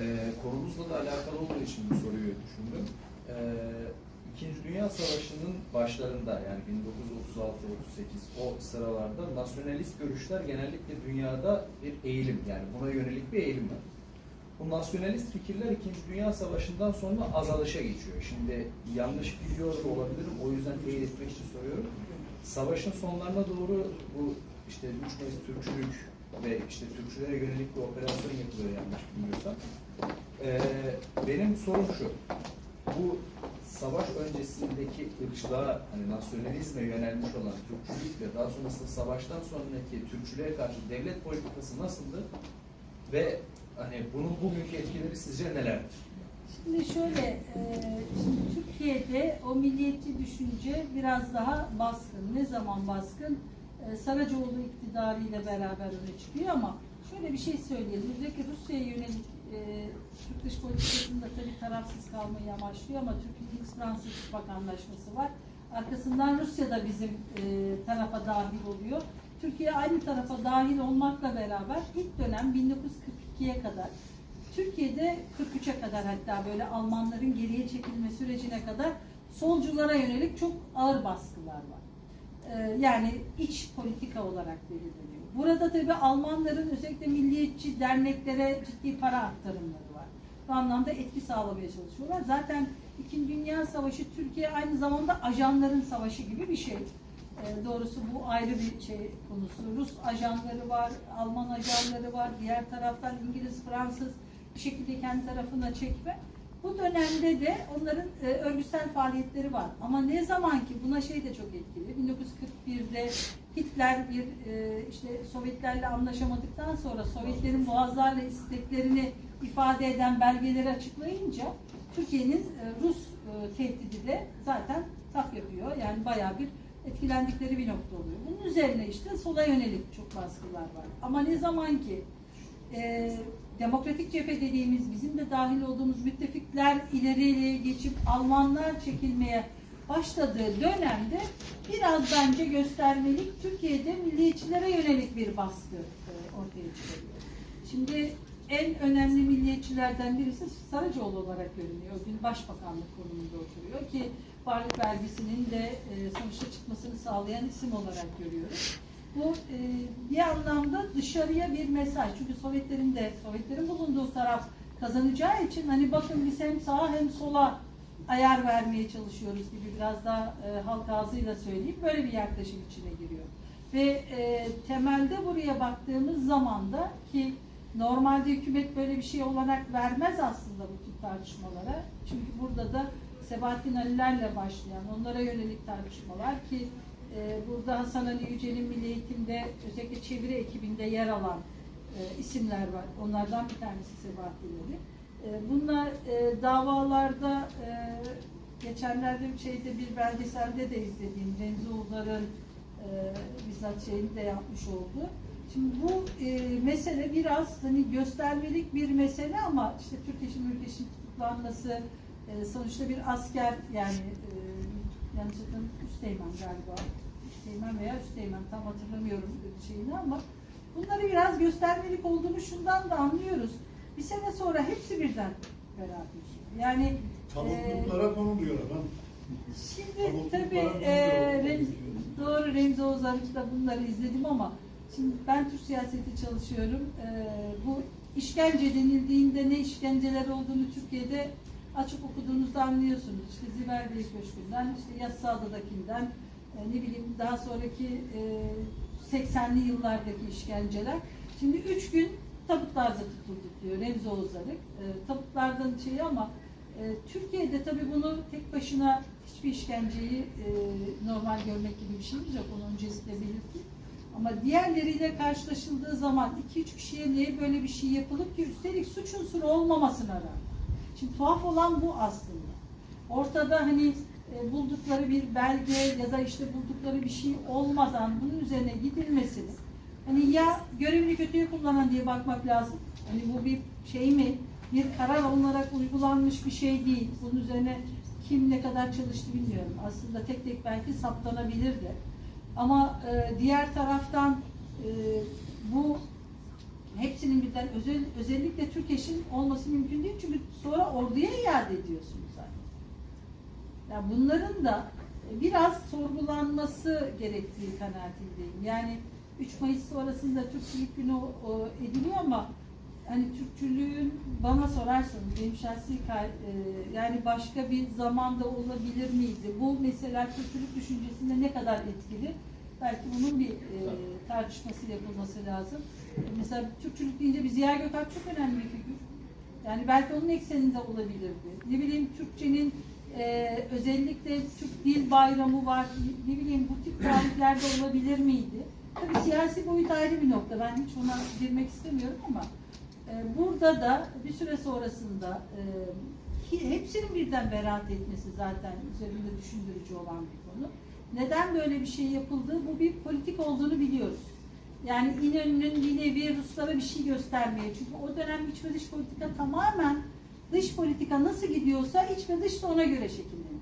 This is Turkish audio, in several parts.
Ee, konumuzla da alakalı olduğu için bu soruyu düşündüm. Ee, İkinci Dünya Savaşı'nın başlarında yani 1936-38 o sıralarda nasyonalist görüşler genellikle dünyada bir eğilim yani buna yönelik bir eğilim var. Bu nasyonalist fikirler İkinci Dünya Savaşı'ndan sonra azalışa geçiyor. Şimdi yanlış biliyor olabilirim o yüzden teyit etmek için soruyorum. Savaşın sonlarına doğru bu işte 3 Mayıs Türkçülük ve işte Türkçülere yönelik bir operasyon yapılıyor yanlış bilmiyorsam. Ee, benim sorum şu. Bu savaş öncesindeki ırkçılığa, hani nasyonalizme yönelmiş olan Türkçülük ve daha sonrasında savaştan sonraki Türkçülüğe karşı devlet politikası nasıldı? Ve hani bunun bugünkü etkileri sizce nelerdir? Şimdi şöyle, e, şimdi Türkiye'de o milliyetçi düşünce biraz daha baskın. Ne zaman baskın? E, Saracoğlu iktidarıyla beraber öne çıkıyor ama şöyle bir şey söyleyelim. Özellikle Rusya'ya yönelik e, Türk dış politikasında tabii tarafsız kalmayı amaçlıyor ama Türkiye Fransız İttifak Anlaşması var. Arkasından Rusya da bizim e, tarafa dahil oluyor. Türkiye aynı tarafa dahil olmakla beraber ilk dönem 1942'ye kadar Türkiye'de 43'e kadar hatta böyle Almanların geriye çekilme sürecine kadar solculara yönelik çok ağır baskılar var. Ee, yani iç politika olarak belirleniyor. Burada tabii Almanların özellikle milliyetçi derneklere ciddi para aktarımları var. Bu anlamda etki sağlamaya çalışıyorlar. Zaten İkinci Dünya Savaşı Türkiye aynı zamanda ajanların savaşı gibi bir şey. Ee, doğrusu bu ayrı bir şey konusu. Rus ajanları var, Alman ajanları var, diğer taraftan İngiliz, Fransız bir şekilde kendi tarafına çekme. Bu dönemde de onların e, örgütsel faaliyetleri var. Ama ne zaman ki buna şey de çok etkili. 1941'de Hitler bir e, işte Sovyetlerle anlaşamadıktan sonra Sovyetlerin boğazlarla isteklerini ifade eden belgeleri açıklayınca Türkiye'nin e, Rus e, tehdidi de zaten taf yapıyor. Yani bayağı bir etkilendikleri bir nokta oluyor. Bunun üzerine işte sola yönelik çok baskılar var. Ama ne zaman ki e, demokratik cephe dediğimiz bizim de dahil olduğumuz müttefikler ileriye geçip Almanlar çekilmeye başladığı dönemde biraz bence göstermelik Türkiye'de milliyetçilere yönelik bir baskı e, ortaya çıkıyor. Şimdi en önemli milliyetçilerden birisi Saracoğlu olarak görünüyor. O gün başbakanlık konumunda oturuyor ki varlık vergisinin de e, sonuçta çıkmasını sağlayan isim olarak görüyoruz. Bu e, bir anlamda dışarıya bir mesaj. Çünkü Sovyetlerin de Sovyetlerin bulunduğu taraf kazanacağı için hani bakın biz hem sağa hem sola ayar vermeye çalışıyoruz gibi biraz daha e, halk ağzıyla söyleyeyim. Böyle bir yaklaşım içine giriyor. Ve e, temelde buraya baktığımız zaman da ki normalde hükümet böyle bir şey olarak vermez aslında bu tip tartışmalara. Çünkü burada da Sebahattin Ali'lerle başlayan onlara yönelik tartışmalar ki burada Hasan Ali Yücel'in Milli Eğitim'de özellikle çeviri ekibinde yer alan e, isimler var. Onlardan bir tanesi Sebahattin Ali. E, bunlar e, davalarda e, geçenlerde bir şeyde bir belgeselde de izlediğim Remzi Uldar'ın e, bizzat şeyini de yapmış oldu. Şimdi bu e, mesele biraz hani göstermelik bir mesele ama işte Türkeş'in Ülkeş'in tutuklanması e, sonuçta bir asker yani e, yanlış hatırlamıyorum Üsteğmen galiba. Üsteğmen veya Üsteğmen tam hatırlamıyorum şeyini ama bunları biraz göstermelik olduğunu şundan da anlıyoruz. Bir sene sonra hepsi birden beraber. Yani Tabutluklara konuluyor adam. Şimdi tabii e, Remzi, doğru Remzi Ozan'da bunları izledim ama şimdi ben Türk siyaseti çalışıyorum. E, bu işkence denildiğinde ne işkenceler olduğunu Türkiye'de açıp okuduğunuzda anlıyorsunuz. İşte Ziver Bey Köşkü'nden, işte Yassıada'dakinden, e, ne bileyim daha sonraki e, 80'li yıllardaki işkenceler. Şimdi üç gün tabutlarda tutulduk diyor Remzi Ozarık. E, tabutlardan şeyi ama e, Türkiye'de tabii bunu tek başına hiçbir işkenceyi e, normal görmek gibi bir şeyimiz yok. Onu öncelikle belirteyim. Ama diğerleriyle karşılaşıldığı zaman iki üç kişiye niye böyle bir şey yapılıp ki üstelik suç unsuru olmamasına rağmen. Şimdi tuhaf olan bu aslında. Ortada hani e, buldukları bir belge ya da işte buldukları bir şey olmadan bunun üzerine gidilmesini hani ya görevini kötüye kullanan diye bakmak lazım. Hani bu bir şey mi? Bir karar alınarak uygulanmış bir şey değil. Bunun üzerine kim ne kadar çalıştı bilmiyorum. Aslında tek tek belki saptanabilir de. Ama e, diğer taraftan e, bu hepsinin birden özel, özellikle Türk eşin olması mümkün değil çünkü sonra orduya iade ediyorsunuz zaten. Yani bunların da biraz sorgulanması gerektiği kanaatindeyim. Yani 3 Mayıs sonrasında Türkçülük günü ediliyor ama hani Türkçülüğün bana sorarsanız benim şahsi e, yani başka bir zamanda olabilir miydi? Bu mesela Türkçülük düşüncesinde ne kadar etkili? Belki bunun bir e, tartışması yapılması lazım. Mesela Türkçülük deyince bir Ziya Gökalp çok önemli bir figür. Yani belki onun ekseninde olabilirdi. Ne bileyim Türkçenin e, özellikle Türk Dil Bayramı var. Ne bileyim bu tip tarihlerde olabilir miydi? Tabii siyasi boyut ayrı bir nokta. Ben hiç ona girmek istemiyorum ama e, burada da bir süre sonrasında e, hepsinin birden beraat etmesi zaten üzerinde düşündürücü olan bir konu. Neden böyle bir şey yapıldığı bu bir politik olduğunu biliyoruz. Yani İnönü'nün bir nevi Ruslara bir şey göstermeye. Çünkü o dönem iç ve dış politika tamamen dış politika nasıl gidiyorsa iç ve dış da ona göre şekilleniyor.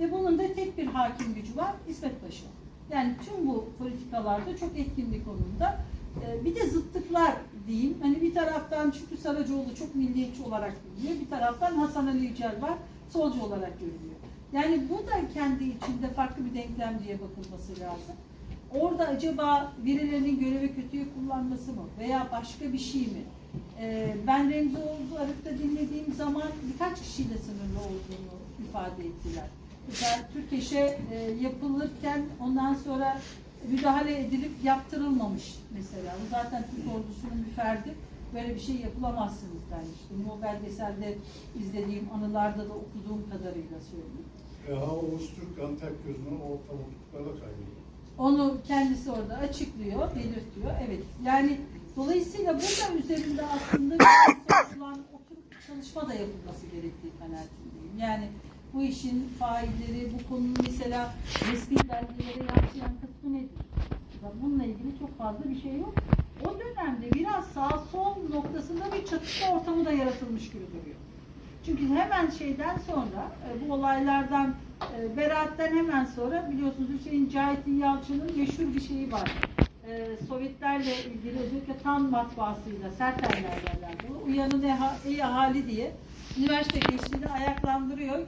Ve bunun da tek bir hakim gücü var İsmet Paşa. Yani tüm bu politikalarda çok etkin bir konumda. Ee, bir de zıttıklar diyeyim. Hani bir taraftan Şükrü Saracoğlu çok milliyetçi olarak görülüyor. Bir taraftan Hasan Ali Yücel var. Solcu olarak görülüyor. Yani bu da kendi içinde farklı bir denklem diye bakılması lazım. Orada acaba birilerinin görevi kötüyü kullanması mı? Veya başka bir şey mi? Ee, ben Remzi Oğuz Arık'ta dinlediğim zaman birkaç kişiyle sınırlı olduğunu ifade ettiler. Mesela Türkeş'e e, yapılırken ondan sonra müdahale edilip yaptırılmamış mesela. Bu zaten Türk ordusunun bir ferdi. Böyle bir şey yapılamazsınız denmiş. Benim o belgeselde izlediğim anılarda da okuduğum kadarıyla söyleyeyim. Reha Oğuz Türk Antep gözünü orta boşluklarda kaybediyor. Onu kendisi orada açıklıyor, belirtiyor. Evet. Yani dolayısıyla burada üzerinde aslında bir sorgulan oturup çalışma da yapılması gerektiği kanaatindeyim. Yani bu işin failleri, bu konunun mesela resmi belgelere yansıyan kısmı nedir? Bununla ilgili çok fazla bir şey yok. O dönemde biraz sağ sol noktasında bir çatışma ortamı da yaratılmış gibi duruyor. Çünkü hemen şeyden sonra e, bu olaylardan e, beraatten hemen sonra biliyorsunuz Hüseyin Cahit'in Yalçın'ın meşhur bir şeyi var. E, Sovyetlerle ilgili özellikle TAN matbaasıyla Sertellerle alakalı uyanın ey ahali diye üniversite gençliğini ayaklandırıyor.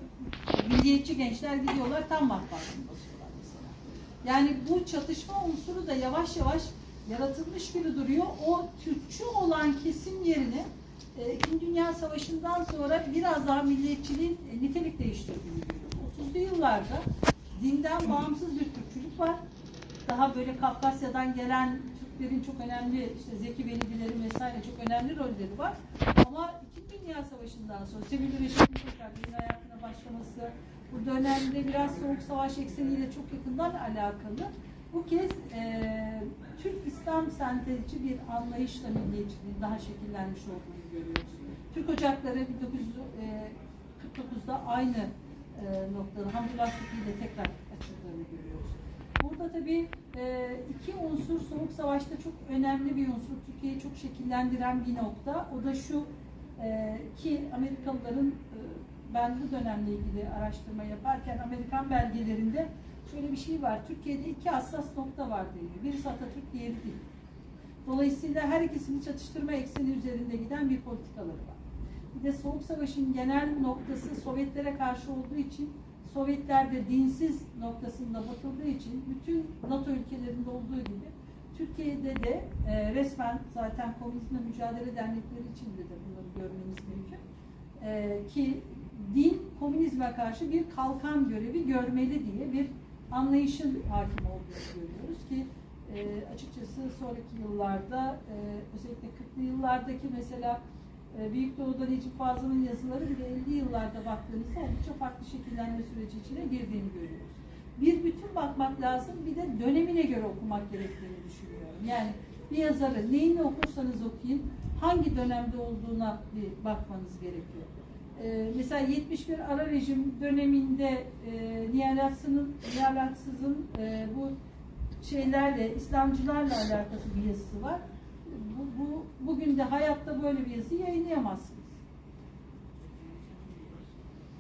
Milliyetçi gençler gidiyorlar TAN matbaasını mesela. Yani bu çatışma unsuru da yavaş yavaş yaratılmış gibi duruyor. O Türkçü olan kesim yerine İkinci Dünya Savaşı'ndan sonra biraz daha milliyetçiliğin e, nitelik değiştirdiğini görüyoruz. 30'lu yıllarda dinden bağımsız bir Türkçülük var. Daha böyle Kafkasya'dan gelen Türklerin çok önemli, işte Zeki Velidilerin vesaire çok önemli rolleri var. Ama İkinci Dünya Savaşı'ndan sonra Sevil Reşit'in tekrar hayatına başlaması, bu dönemde biraz Soğuk Savaş ekseniyle çok yakından alakalı. Bu kez e, Türk İslam sentezci bir anlayışla milliyetçiliğin daha şekillenmiş olduğunu görüyoruz. Türk Ocakları 1949'da aynı e, noktada Hamdullah ile tekrar açıldığını görüyoruz. Burada tabii e, iki unsur Soğuk Savaş'ta çok önemli bir unsur. Türkiye'yi çok şekillendiren bir nokta. O da şu e, ki Amerikalıların e, ben bu dönemle ilgili araştırma yaparken Amerikan belgelerinde şöyle bir şey var. Türkiye'de iki hassas nokta var deniyor. Birisi Atatürk, diğeri dil. Dolayısıyla her ikisini çatıştırma ekseni üzerinde giden bir politikaları var. Bir de Soğuk Savaş'ın genel noktası Sovyetlere karşı olduğu için Sovyetlerde dinsiz noktasında bakıldığı için bütün NATO ülkelerinde olduğu gibi Türkiye'de de e, resmen zaten komünizmle mücadele dernekleri içinde de bunları görmeniz mümkün. E, ki din komünizme karşı bir kalkan görevi görmeli diye bir anlayışın hakim olduğunu görüyoruz ki e, açıkçası sonraki yıllarda e, özellikle 40'lı yıllardaki mesela e, Büyük Doğu'da Necip Fazıl'ın yazıları bile 50 yıllarda baktığınızda oldukça farklı şekillenme süreci içine girdiğini görüyoruz. Bir bütün bakmak lazım, bir de dönemine göre okumak gerektiğini düşünüyorum. Yani bir yazarı neyini okursanız okuyun, hangi dönemde olduğuna bir bakmanız gerekiyor. Ee, mesela 71 ara rejim döneminde e, Nihalatsız'ın Nihalatsız'ın e, bu şeylerle, İslamcılarla alakası bir yazısı var. Bu, bu, bugün de hayatta böyle bir yazı yayınlayamazsınız.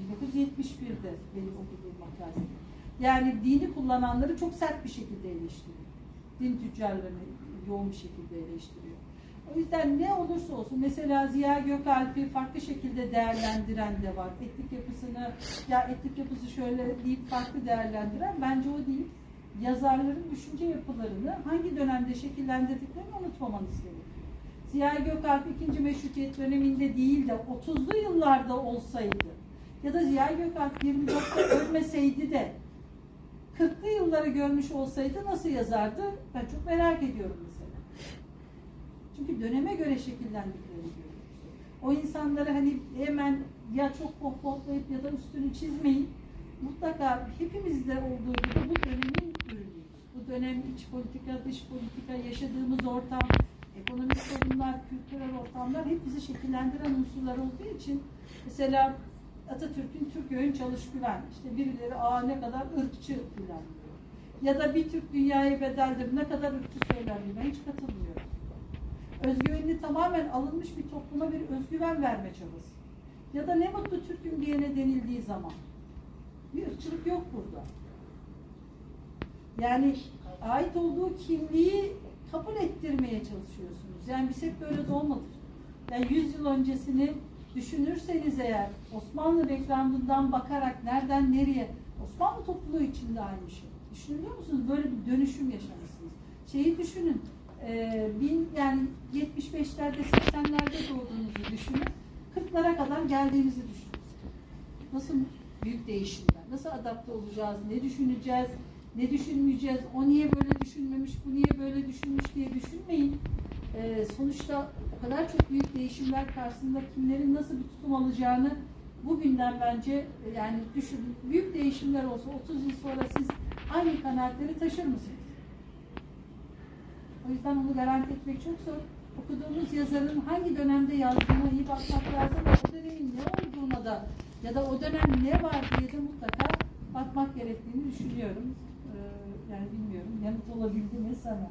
1971'de benim okuduğum makalesi. Yani dini kullananları çok sert bir şekilde eleştiriyor. Din tüccarlarını yoğun bir şekilde eleştiriyor. O yüzden ne olursa olsun mesela Ziya Gökalp'i farklı şekilde değerlendiren de var. Etnik yapısını ya etnik yapısı şöyle deyip farklı değerlendiren bence o değil. Yazarların düşünce yapılarını hangi dönemde şekillendirdiklerini unutmamanız gerekiyor. Ziya Gökalp ikinci meşrutiyet döneminde değil de 30'lu yıllarda olsaydı ya da Ziya Gökalp 24'te ölmeseydi de 40'lı yılları görmüş olsaydı nasıl yazardı? Ben çok merak ediyorum mesela. Çünkü döneme göre şekillendiklerini görüyoruz. O insanları hani hemen ya çok pohpohlayıp ya da üstünü çizmeyin. Mutlaka hepimizde olduğu gibi bu dönemin ürünüyüz. Bu dönem iç politika, dış politika, yaşadığımız ortam, ekonomik sorunlar, kültürel ortamlar hep bizi şekillendiren unsurlar olduğu için mesela Atatürk'ün Türk Öğün Çalış Güven, işte birileri aa ne kadar ırkçı filan. Ya da bir Türk dünyaya bedeldir, ne kadar ırkçı. Ben hiç katılmıyorum. Özgüvenini tamamen alınmış bir topluma bir özgüven verme çabası. Ya da ne mutlu Türk'üm diyene denildiği zaman. Bir ırkçılık yok burada. Yani ait olduğu kimliği kabul ettirmeye çalışıyorsunuz. Yani biz hep böyle doğmadık. Yani 100 yıl öncesini düşünürseniz eğer Osmanlı background'undan bakarak nereden nereye Osmanlı topluluğu içinde aynı şey. Düşünüyor musunuz? Böyle bir dönüşüm yaşamışsınız. Şeyi düşünün. E, bin, yani 75'lerde 80'lerde doğduğunuzu düşünün. 40'lara kadar geldiğinizi düşünün. Nasıl büyük değişimler, nasıl adapte olacağız, ne düşüneceğiz, ne düşünmeyeceğiz, o niye böyle düşünmemiş, bu niye böyle düşünmüş diye düşünmeyin. Ee, sonuçta o kadar çok büyük değişimler karşısında kimlerin nasıl bir tutum alacağını bugünden bence e, yani düşünün. Büyük değişimler olsa 30 yıl sonra siz aynı kanaatleri taşır mısınız? O yüzden onu garanti etmek çok zor. Okuduğumuz yazarın hangi dönemde yazdığına iyi bakmak lazım o dönemin ne olduğuna da ya da o dönem ne var diye de mutlaka bakmak gerektiğini düşünüyorum. Ee, yani bilmiyorum yanıt olabildi mi sana?